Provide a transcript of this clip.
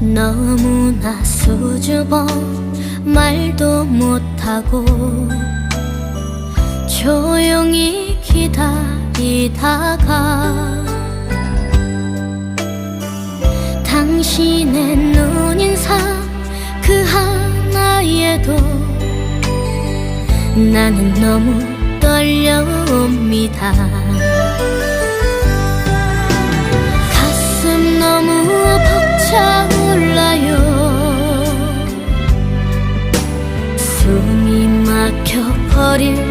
너무나 수줍어 말도 못하고 조용히 기다리다가 당신의 눈인사 그 하나에도 나는 너무 떨려 숨이 막혀버릴